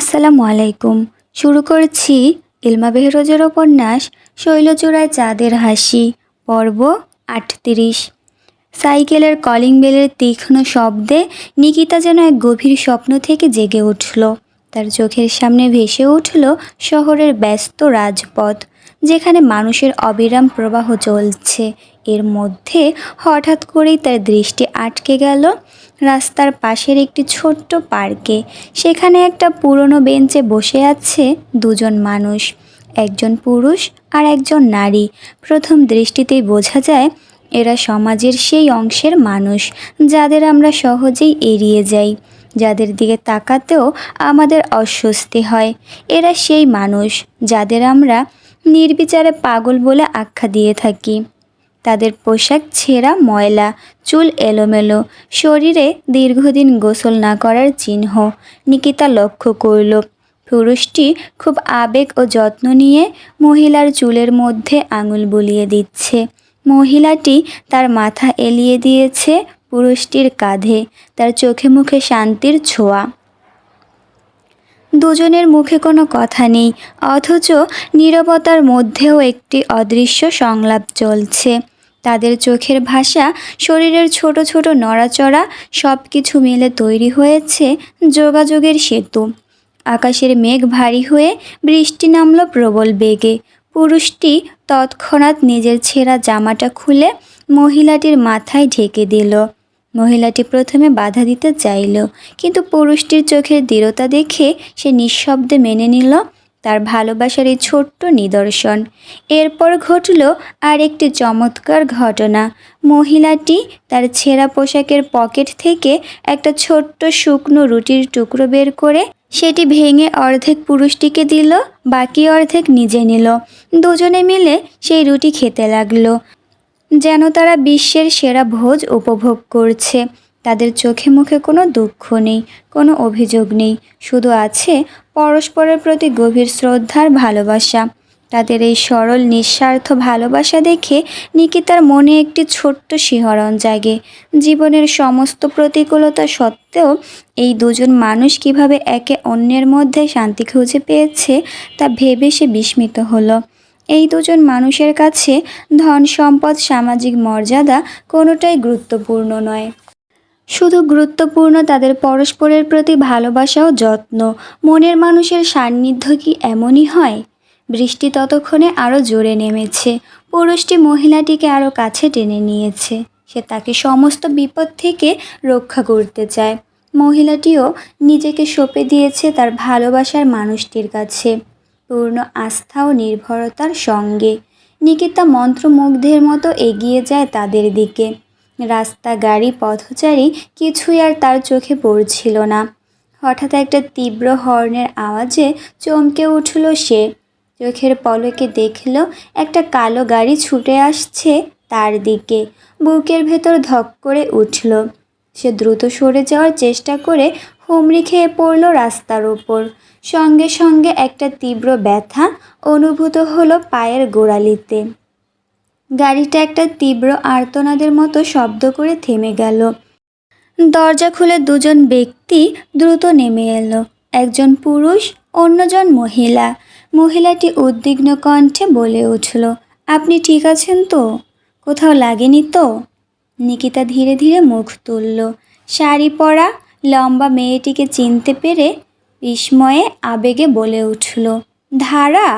আসসালামু আলাইকুম। শুরু করছি ইলমা বেহরোজের উপন্যাস শৈলচূড়ায় চাঁদের হাসি, পর্ব আটত্রিশ। সাইকেলের কলিং বেলের তীক্ষ্ণ শব্দে নিকিতা যেন এক গভীর স্বপ্ন থেকে জেগে উঠল। তার চোখের সামনে ভেসে উঠল শহরের ব্যস্ত রাজপথ, যেখানে মানুষের অবিরাম প্রবাহ চলছে। এর মধ্যে হঠাৎ করেই তার দৃষ্টি আটকে গেল রাস্তার পাশের একটি ছোট্ট পার্কে। সেখানে একটা পুরনো বেঞ্চে বসে আছে দুজন মানুষ, একজন পুরুষ আর একজন নারী। প্রথম দৃষ্টিতেই বোঝা যায়, এরা সমাজের সেই অংশের মানুষ, যাদের আমরা সহজেই এড়িয়ে যাই। যাদের দিকে তাকাতেও আমাদের অস্বস্তি হয়। এরা সেই মানুষ, যাদের আমরা নির্বিচারে পাগল বলে আখ্যা দিয়ে থাকি। তাদের পোশাক, ছেঁড়া ময়লা, চুল এলোমেলো, শরীরে দীর্ঘদিন গোসল না করার চিহ্ন নিকিতা লক্ষ্য করল। পুরুষটি খুব আবেগ ও যত্ন নিয়ে মহিলার চুলের মধ্যে আঙুল বুলিয়ে দিচ্ছে। মহিলাটি তার মাথা এলিয়ে দিয়েছে পুরুষটির কাঁধে, তার চোখে মুখে শান্তির ছোঁয়া। দুজনের মুখে কোনো কথা নেই, অথচ নীরবতার মধ্যেও একটি অদৃশ্য সংলাপ চলছে। তাদের চোখের ভাষা, শরীরের ছোট ছোট নড়াচড়া সব কিছু মিলে তৈরি হয়েছে যোগাযোগের সেতু। আকাশের মেঘ ভারী হয়ে বৃষ্টি নামলো প্রবল বেগে। পুরুষটি তৎক্ষণাৎ নিজের ছেঁড়া জামাটা খুলে মহিলাটির মাথায় ঢেকে দিল। মহিলাটি প্রথমে বাধা দিতে চাইল, কিন্তু পুরুষটির চোখের দৃঢ়তা দেখে সে নিঃশব্দে মেনে নিল তার ভালোবাসার এই ছোট্ট নিদর্শন। এরপর ঘটল আর একটি চমৎকার ঘটনা। মহিলাটি তার ছেঁড়া পোশাকের পকেট থেকে একটা ছোট্ট শুকনো রুটির টুকরো বের করে সেটি ভেঙে অর্ধেক পুরুষটিকে দিল, বাকি অর্ধেক নিজে নিল। দুজনে মিলে সেই রুটি খেতে লাগল। যেন তারা বিশ্বের সেরা ভোজ উপভোগ করছে। তাদের চোখে মুখে কোনো দুঃখ নেই, কোনো অভিযোগ নেই। শুধু আছে পরস্পরের প্রতি গভীর শ্রদ্ধার ভালোবাসা। তাদের এই সরল, নিঃস্বার্থ ভালোবাসা দেখে নিকিতার মনে একটি ছোট্ট শিহরণ জাগে। জীবনের সমস্ত প্রতিকূলতা সত্ত্বেও এই দুজন মানুষ কীভাবে একে অন্যের মধ্যে শান্তি খুঁজে পেয়েছে তা ভেবে সে বিস্মিত হলো। এই দুজন মানুষের কাছে ধন সম্পদ সামাজিক মর্যাদা কোনোটাই গুরুত্বপূর্ণ নয়। শুধু গুরুত্বপূর্ণ তাদের পরস্পরের প্রতি ভালোবাসা ও যত্ন। মনের মানুষের সান্নিধ্য কি এমনই হয়? বৃষ্টি ততক্ষণে আরও জোরে নেমেছে। পুরুষটি মহিলাটিকে আরও কাছে টেনে নিয়েছে। সে তাকে সমস্ত বিপদ থেকে রক্ষা করতে চায়। মহিলাটিও নিজেকে সঁপে দিয়েছে তার ভালোবাসার মানুষটির কাছে। পূর্ণ আস্থা ও নির্ভরতার সঙ্গে। নিকিতা মন্ত্রমুগ্ধের মতো এগিয়ে যায় তাদের দিকে। রাস্তা, গাড়ি, পথচারী কিছুই আর তার চোখে পড়ছিল না। হঠাৎ একটা তীব্র হর্নের আওয়াজে চমকে উঠল সে। চোখের পলকে দেখল একটা কালো গাড়ি ছুটে আসছে তার দিকে। বুকের ভেতর ধক করে উঠল। সে দ্রুত সরে যাওয়ার চেষ্টা করে হুমড়ি খেয়ে পড়ল রাস্তার ওপর। সঙ্গে সঙ্গে একটা তীব্র ব্যথা অনুভূত হলো পায়ের গোড়ালিতে। গাড়িটা একটা তীব্র আর্তনাদের মতো শব্দ করে থেমে গেল। দরজা খুলে দুজন ব্যক্তি দ্রুত নেমে এলো। একজন পুরুষ, অন্যজন মহিলা। মহিলাটি উদ্বিগ্ন কণ্ঠে বলে উঠল, আপনি ঠিক আছেন তো? কোথাও লাগেনি তো? নিকিতা ধীরে ধীরে মুখ তুলল। শাড়ি পরা লম্বা মেয়েটিকে চিনতে পেরে বিস্ময়ে আবেগে বলে উঠল, ধারা?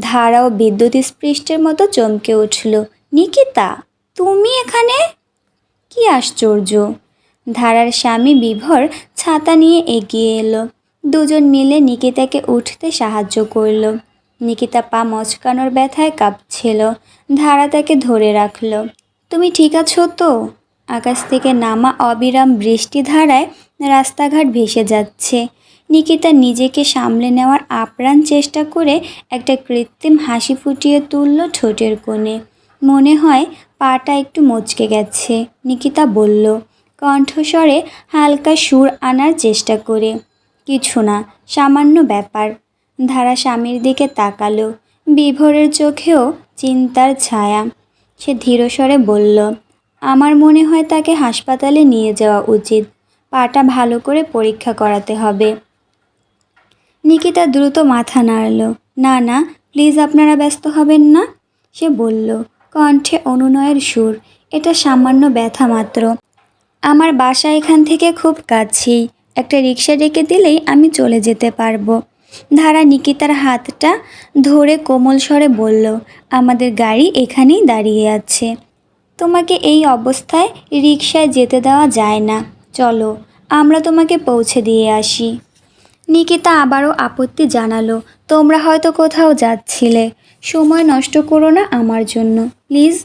ধারাও বিদ্যুৎ স্পৃষ্টের মতো চমকে উঠল। নিকিতা, তুমি এখানে? কি আশ্চর্য। ধারার স্বামী বিভর ছাতা নিয়ে এগিয়ে এলো। দুজন মিলে নিকিতাকে উঠতে সাহায্য করল। নিকিতা পা মচকানোর ব্যথায় কাঁপছিল। ধারা তাকে ধরে রাখল। তুমি ঠিক আছো তো? আকাশ থেকে নামা অবিরাম বৃষ্টি ধারায় রাস্তাঘাট ভেসে যাচ্ছে। নিকিতা নিজেকে সামলে নেওয়ার আপ্রাণ চেষ্টা করে একটা কৃত্রিম হাসি ফুটিয়ে তুলল ঠোঁটের কোণে। মনে হয় পাটা একটু মচকে গেছে, নিকিতা বলল। কণ্ঠস্বরে হালকা সুর আনার চেষ্টা করে। কিছু না, সামান্য ব্যাপার। ধারা স্বামীর দিকে তাকালো। বিভোরের চোখেও চিন্তার ছায়া। সে ধীরস্বরে বলল, আমার মনে হয় তাকে হাসপাতালে নিয়ে যাওয়া উচিত। পাটা ভালো করে পরীক্ষা করাতে হবে। নিকিতা দ্রুত মাথা নাড়ল। না না, প্লিজ আপনারা ব্যস্ত হবেন না, সে বলল, কণ্ঠে অনুনয়ের সুর, এটা সামান্য ব্যথা মাত্র। আমার বাসা এখান থেকে খুব কাছেই। একটা রিক্সা ডেকে দিলেই আমি চলে যেতে পারব। ধারা নিকিতার হাতটা ধরে কোমল স্বরে বলল, আমাদের গাড়ি এখানেই দাঁড়িয়ে আছে। তোমাকে এই অবস্থায় রিক্সায় যেতে দেওয়া যায় না। চলো, আমরা তোমাকে পৌঁছে দিয়ে আসি। নিকিতা আবারও আপত্তি জানালো, তোমরা হয়তো কোথাও যাচ্ছিলে। সময় নষ্ট করো না আমার জন্য। প্লিজ।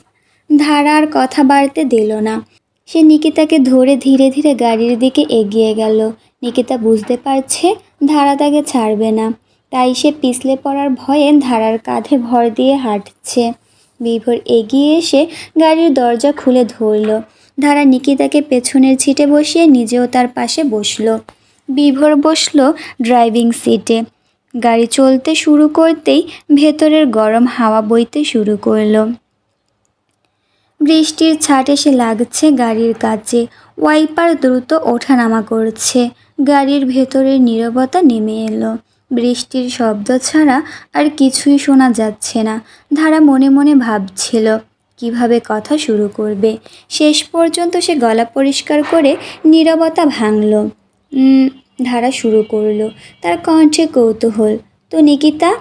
ধারা আর কথা বাড়তে দিল না। সে নিকিতাকে ধরে ধীরে ধীরে গাড়ির দিকে এগিয়ে গেল। নিকিতা বুঝতে পারছে ধারা তাকে ছাড়বে না। তাই সে পিছলে পড়ার ভয়ে ধারার কাঁধে ভর দিয়ে হাঁটছে। বিভোর এগিয়ে এসে গাড়ির দরজা খুলে ধরল। ধারা নিকিতাকে পেছনের ছিটে বসিয়ে নিজেও তার পাশে বসল। বিভোর বসল ড্রাইভিং সিটে। গাড়ি চলতে শুরু করতেই ভেতরের গরম হাওয়া বইতে শুরু করল। বৃষ্টির ছাট এসে লাগছে গাড়ির কাছে ওয়াইপার দ্রুত ওঠানামা করছে। গাড়ির ভেতরের নীরবতা নেমে এলো। বৃষ্টির শব্দ ছাড়া আর কিছুই শোনা যাচ্ছে না। ধারা মনে মনে ভাবছিল, কীভাবে কথা শুরু করবে? শেষ পর্যন্ত সে গলা পরিষ্কার করে নীরবতা ভাঙল। ধারা শুরু করল। তার কণ্ঠে কৌতূহল, তো নিকিতা,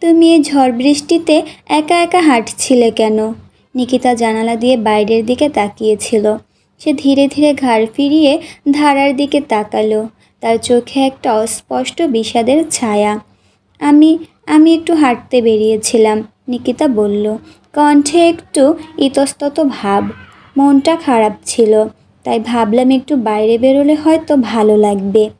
তুমি এই ঝড় বৃষ্টিতে একা একা হাঁটছিলে কেন? নিকিতা জানালা দিয়ে বাইরের দিকে তাকিয়েছিল। সে ধীরে ধীরে ঘাড় ফিরিয়ে ধারার দিকে তাকালো। তার চোখে একটা অস্পষ্ট বিষাদের ছায়া। আমি আমি একটু হাঁটতে বেরিয়েছিলাম, নিকিতা বলল। কণ্ঠে একটু ইতস্তত ভাব। মনটা খারাপ ছিল, তাই ভাবলাম একটু বাইরে বেরোলে হয়তো ভালো লাগবে।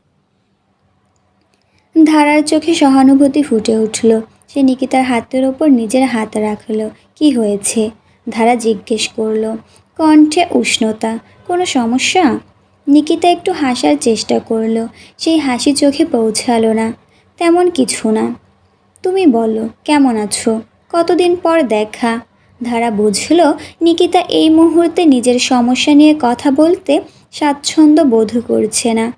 ধারার চোখে সহানুভূতি ফুটে উঠল। সে নিকিতার হাতের ওপর নিজের হাত রাখল। কি হয়েছে? ধারা জিজ্ঞেস করল, কণ্ঠে উষ্ণতা, কোনো সমস্যা? নিকিতা একটু হাসার চেষ্টা করল। সেই হাসি চোখে পৌঁছালো না। তেমন কিছু না। তুমি বলো, কেমন আছো? কতদিন পর দেখা? ধারা বুঝল, নিকিতা এই মুহূর্তে নিজের সমস্যা নিয়ে কথা বলতে স্বাচ্ছন্দ্য বোধ করছে না।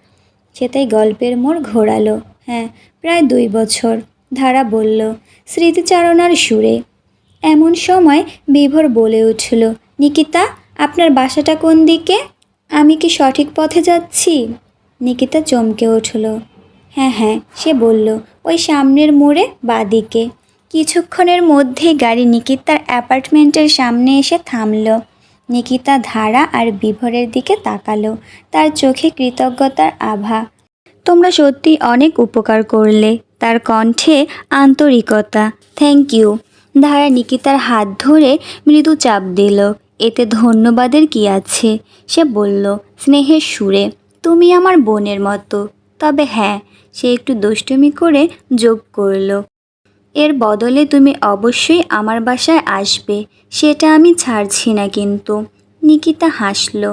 সে তাই গল্পের মোড় ঘোরালো। হ্যাঁ প্রায় দুই বছর। ধারা বলল, স্মৃতিচারণার সুরে। এমন সময় বিভোর বলে উঠল, নিকিতা, আপনার বাসাটা কোন দিকে? আমি কি সঠিক পথে যাচ্ছি? নিকিতা চমকে উঠল। হ্যাঁ হ্যাঁ সে বলল, ওই সামনের মোড়ে, বাদিকে। কিছুক্ষণের মধ্যেই গাড়ি নিকিতার অ্যাপার্টমেন্টের সামনে এসে থামল। নিকিতা ধারা আর বিভোরের দিকে তাকালো। তার চোখে কৃতজ্ঞতার আভা। তোমরা সত্যি অনেক উপকার করলে। তার কণ্ঠে আন্তরিকতা। থ্যাংক ইউ ধারা নিকিতার হাত ধরে মৃদু চাপ দিল। এতে ধন্যবাদের কি আছে? সে বলল, স্নেহের সুরে, তুমি আমার বোনের মতো। তবে হ্যাঁ সে একটু দুষ্টুমি করে যোগ করল। এর বদলে তুমি অবশ্যই আমার বাসায় আসবে। সেটা আমি ছাড়ছি না কিন্তু। নিকিতা হাসল।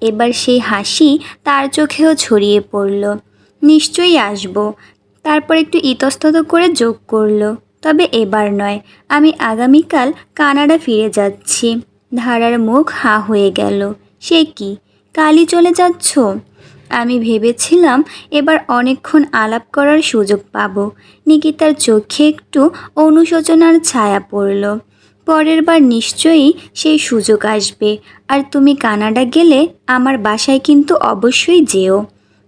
এবার সেই হাসি তার চোখেও ছড়িয়ে পড়ল। নিশ্চয়ই আসব। তারপর একটু ইতস্তত করে যোগ করল। তবে এবার নয়, আমি আগামীকাল কানাডা ফিরে যাচ্ছি। ধারার মুখ হা হয়ে গেল। সে কি? কালই চলে যাচ্ছ? আমি ভেবেছিলাম এবার অনেকক্ষণ আলাপ করার সুযোগ পাবো। নিকিতার চোখে একটু অনুশোচনার ছায়া পড়ল। পরের বার নিশ্চয়ই সেই সুযোগ আসবে। আর তুমি কানাডা গেলে আমার বাসায় কিন্তু অবশ্যই যেও।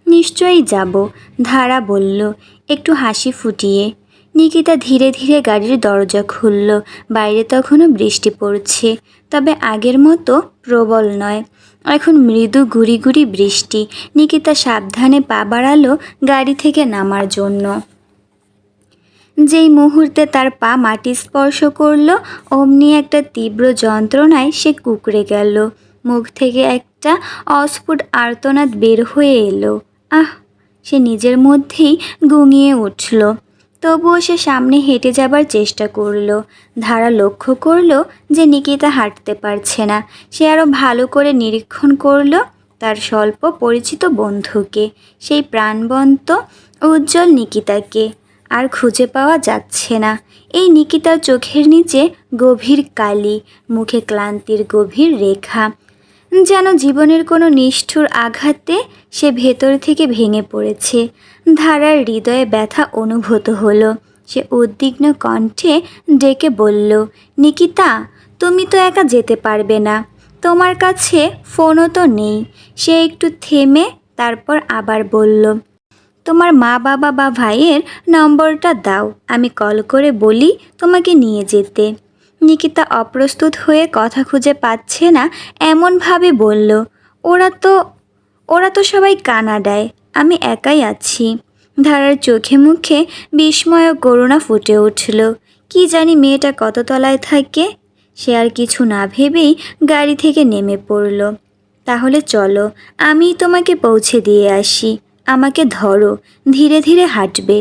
নিশ্চয়ই যাব, ধারা বলল। একটু হাসি ফুটিয়ে। নিকিতা ধীরে ধীরে গাড়ির দরজা খুলল। বাইরে তখনও বৃষ্টি পড়ছে। তবে আগের মতো প্রবল নয়। এখন মৃদু গুড়ি গুড়ি বৃষ্টি। নিকিতা সাবধানে পা বাড়ালো গাড়ি থেকে নামার জন্য। যেই মুহূর্তে তার পা মাটি স্পর্শ করল, অমনি একটা তীব্র যন্ত্রণায় সে কুকড়ে গেল। মুখ থেকে একটা অস্ফুট আর্তনাদ বের হয়ে এলো। আহ, সে নিজের মধ্যেই গুঙিয়ে উঠল। তবুও সে সামনে হেঁটে যাবার চেষ্টা করল। ধারা লক্ষ্য করল যে নিকিতা হাঁটতে পারছে না। সে আরও ভালো করে নিরীক্ষণ করল তার স্বল্প পরিচিত বন্ধুকে। সেই প্রাণবন্ত, উজ্জ্বল নিকিতাকে আর খুঁজে পাওয়া যাচ্ছে না। এই নিকিতার চোখের নিচে গভীর কালি, মুখে ক্লান্তির গভীর রেখা যেন জীবনের কোনো নিষ্ঠুর আঘাতে সে ভেতর থেকে ভেঙে পড়েছে। ধারার হৃদয়ে ব্যথা অনুভূত হলো। সে উদ্বিগ্ন কণ্ঠে ডেকে বলল, নিকিতা, তুমি তো একা যেতে পারবে না। তোমার কাছে ফোনও তো নেই। সে একটু থেমে তারপর আবার বলল, তোমার মা বাবা বা ভাইয়ের নম্বরটা দাও। আমি কল করে বলি তোমাকে নিয়ে যেতে। নিকিতা অপ্রস্তুত হয়ে কথা খুঁজে পাচ্ছে না এমনভাবে বলল, ওরা তো ওরা তো সবাই কানাডায়, আমি একাই আছি। ধারার চোখে মুখে বিস্ময় করুণা ফুটে উঠল। কি জানি মেয়েটা কত তলায় থাকে, সে আর কিছু না ভেবেই গাড়ি থেকে নেমে পড়ল। তাহলে চলো আমি তোমাকে পৌঁছে দিয়ে আসি, আমাকে ধরো, ধীরে ধীরে হাঁটবে।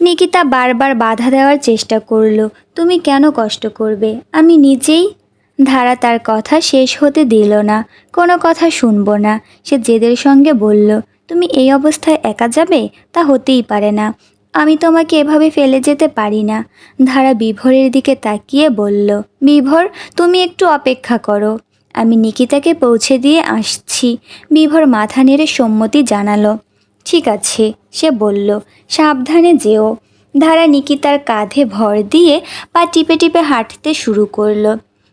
নিকিতা বারবার বাধা দেওয়ার চেষ্টা করল। তুমি কেন কষ্ট করবে? আমি নিজেই ধারা তার কথা শেষ হতে দিল না। কোনো কথা শুনব না। সে জেদের সঙ্গে বলল, তুমি এই অবস্থায় একা যাবে? তা হতেই পারে না। আমি তোমাকে এভাবে ফেলে যেতে পারি না ধারা বিভোরের দিকে তাকিয়ে বলল, বিভোর, তুমি একটু অপেক্ষা করো। আমি নিকিতাকে পৌঁছে দিয়ে আসছি। বিভোর মাথা নেড়ে সম্মতি জানালো। ঠিক আছে, সে বলল। সাবধানে যেও। ধারা নিকিতার কাঁধে ভর দিয়ে পা টিপে টিপে হাঁটতে শুরু করল।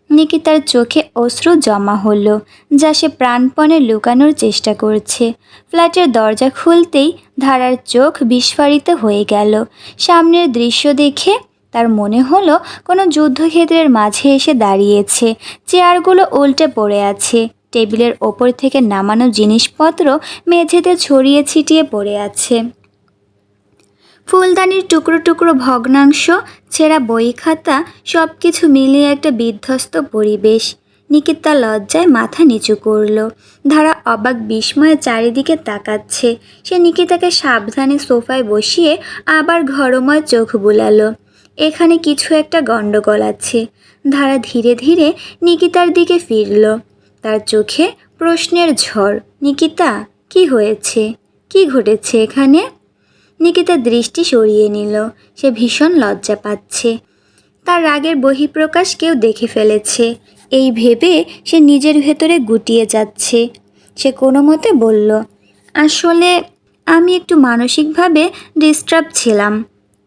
নিকিতার চোখে অশ্রু জমা হলো, যা সে প্রাণপণে লুকানোর চেষ্টা করছে। ফ্ল্যাটের দরজা খুলতেই ধারার চোখ বিস্ফারিত হয়ে গেল। সামনের দৃশ্য দেখে তার মনে হলো কোনো যুদ্ধক্ষেত্রের মাঝে এসে দাঁড়িয়েছে। চেয়ারগুলো উল্টে পড়ে আছে। টেবিলের ওপর থেকে নামানো জিনিসপত্র মেঝেতে ছড়িয়ে ছিটিয়ে পড়ে আছে। ফুলদানির টুকরো টুকরো ভগ্নাংশ, ছেঁড়া বই খাতা সব কিছু মিলিয়ে একটা বিধ্বস্ত পরিবেশ। নিকিতা লজ্জায় মাথা নিচু করল। ধারা অবাক বিস্ময়ে চারিদিকে তাকাচ্ছে। সে নিকিতাকে সাবধানে সোফায় বসিয়ে আবার ঘরময় চোখ বুলালো। এখানে কিছু একটা গণ্ডগোল আছে। ধারা ধীরে ধীরে নিকিতার দিকে ফিরল। তার চোখে প্রশ্নের ঝড়। নিকিতা, কি হয়েছে? কি ঘটেছে এখানে? নিকিতা দৃষ্টি সরিয়ে নিল। সে ভীষণ লজ্জা পাচ্ছে। তার রাগের বহিঃপ্রকাশ কেউ দেখে ফেলেছে। এই ভেবে সে নিজের ভেতরে গুটিয়ে যাচ্ছে। সে কোনো মতে বলল, আসলে আমি একটু মানসিকভাবে ডিস্টার্ব ছিলাম।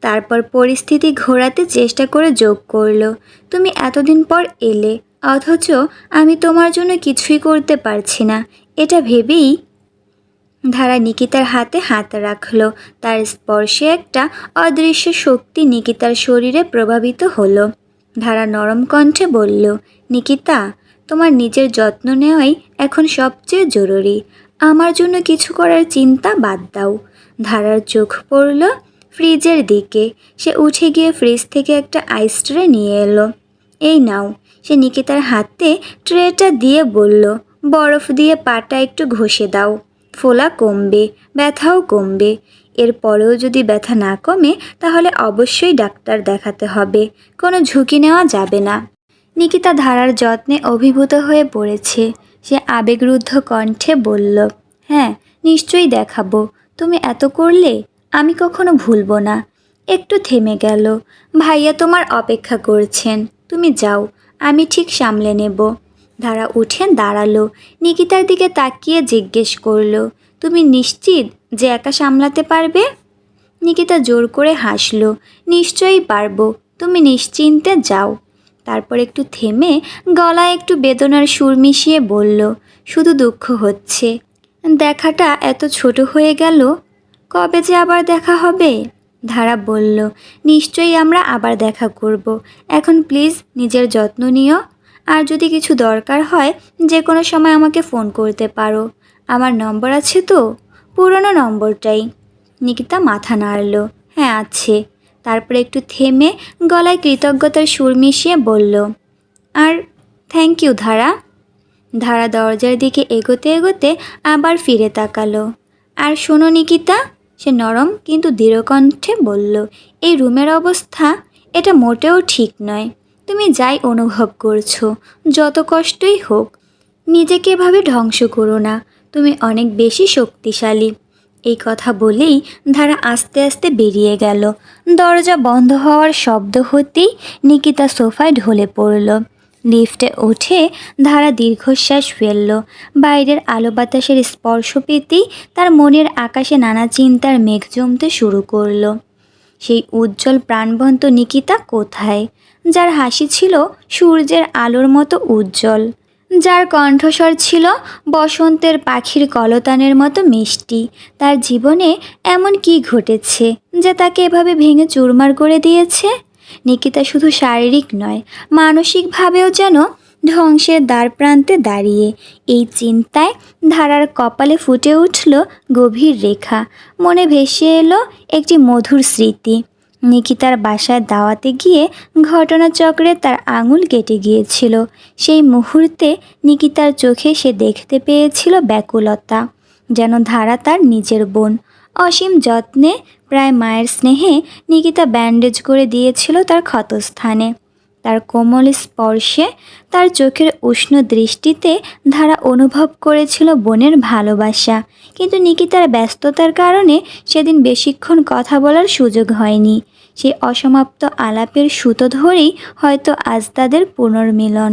তারপর পরিস্থিতি ঘোরাতে চেষ্টা করে যোগ করল। তুমি এতদিন পর এলে। অথচ আমি তোমার জন্য কিছুই করতে পারছি না, এটা ভেবেই ধারা নিকিতার হাতে হাত রাখল। তার স্পর্শে একটা অদৃশ্য শক্তি নিকিতার শরীরে প্রভাবিত হলো। ধারা নরম কণ্ঠে বলল, নিকিতা, তোমার নিজের যত্ন নেওয়াই এখন সবচেয়ে জরুরি। আমার জন্য কিছু করার চিন্তা বাদ দাও। ধারার চোখ পড়ল ফ্রিজের দিকে। সে উঠে গিয়ে ফ্রিজ থেকে একটা আইস ট্রে নিয়ে এলো। এই নাও। সে নিকিতার হাতে ট্রেটা দিয়ে বলল, বরফ দিয়ে পাটা একটু ঘষে দাও। ফোলা কমবে, ব্যথাও কমবে। এরপরেও যদি ব্যথা না কমে, তাহলে অবশ্যই ডাক্তার দেখাতে হবে। কোনো ঝুঁকি নেওয়া যাবে না। নিকিতা ধারার যত্নে অভিভূত হয়ে পড়েছে। সে আবেগরুদ্ধ কণ্ঠে বলল হ্যাঁ নিশ্চয়ই দেখাবো। তুমি এত করলে, আমি কখনো ভুলবো না। একটু থেমে গেল। ভাইয়া তোমার অপেক্ষা করছেন। তুমি যাও আমি ঠিক সামলে নেব। ধারা উঠে দাঁড়াল। নিকিতার দিকে তাকিয়ে জিজ্ঞেস করল, তুমি নিশ্চিত যে একা সামলাতে পারবে? নিকিতা জোর করে হাসলো, নিশ্চয়ই পারব। তুমি নিশ্চিন্তে যাও। তারপর একটু থেমে গলায় একটু বেদনার সুর মিশিয়ে বলল, শুধু দুঃখ হচ্ছে। দেখাটা এত ছোট হয়ে গেল। কবে যে আবার দেখা হবে? ধারা বলল, নিশ্চয়ই আমরা আবার দেখা করব। এখন প্লিজ নিজের যত্ন নিও। আর যদি কিছু দরকার হয়, যে কোনো সময় আমাকে ফোন করতে পারো। আমার নম্বর আছে তো? পুরনো নম্বরটাই। নিকিতা মাথা নাড়ল। হ্যাঁ আছে। তারপরে একটু থেমে গলায় কৃতজ্ঞতার সুর মিশিয়ে বলল, আর থ্যাংক ইউ ধারা। ধারা দরজার দিকে এগোতে এগোতে আবার ফিরে তাকালো। আর শোনো, নিকিতা সে নরম কিন্তু দৃঢ়কণ্ঠে বলল, এই রুমের অবস্থা, এটা মোটেও ঠিক নয়। তুমি যাই অনুভব করছ, যত কষ্টই হোক, নিজেকে এভাবে ধ্বংস করো না। তুমি অনেক বেশি শক্তিশালী। এই কথা বলেই ধারা আস্তে আস্তে বেরিয়ে গেল। দরজা বন্ধ হওয়ার শব্দ হতেই নিকিতা সোফায় ঢলে পড়ল। লিফটে উঠে ধারা দীর্ঘশ্বাস ফেলল। বাইরের আলো বাতাসের স্পর্শ পেতেই তার মনের আকাশে নানা চিন্তার মেঘ জমতে শুরু করল। সেই উজ্জ্বল প্রাণবন্ত নিকিতা কোথায়? যার হাসি ছিল সূর্যের আলোর মতো উজ্জ্বল। যার কণ্ঠস্বর ছিল বসন্তের পাখির কলতানের মতো মিষ্টি। তার জীবনে এমন কি ঘটেছে যে তাকে এভাবে ভেঙে চুরমার করে দিয়েছে? নিকিতা শুধু শারীরিক নয়, মানসিকভাবেও যেন ধ্বংসের দ্বার প্রান্তে দাঁড়িয়ে। এই চিন্তায় ধারার কপালে ফুটে উঠল গভীর রেখা। মনে ভেসে এলো একটি মধুর স্মৃতি। নিকিতার বাসায় দাওয়াতে গিয়ে ঘটনাচক্রে তার আঙুল কেটে গিয়েছিল। সেই মুহূর্তে নিকিতার চোখে সে দেখতে পেয়েছিল ব্যাকুলতা, যেন ধারা তার নিজের বোন। অসীম যত্নে প্রায় মায়ের স্নেহে নিকিতা ব্যান্ডেজ করে দিয়েছিল তার ক্ষতস্থানে। তার কোমল স্পর্শে তার চোখের উষ্ণ দৃষ্টিতে ধারা অনুভব করেছিল বোনের ভালোবাসা। কিন্তু নিকিতার ব্যস্ততার কারণে সেদিন বেশিক্ষণ কথা বলার সুযোগ হয়নি। সেই অসমাপ্ত আলাপের সুতো ধরেই হয়তো আজ তাদের পুনর্মিলন।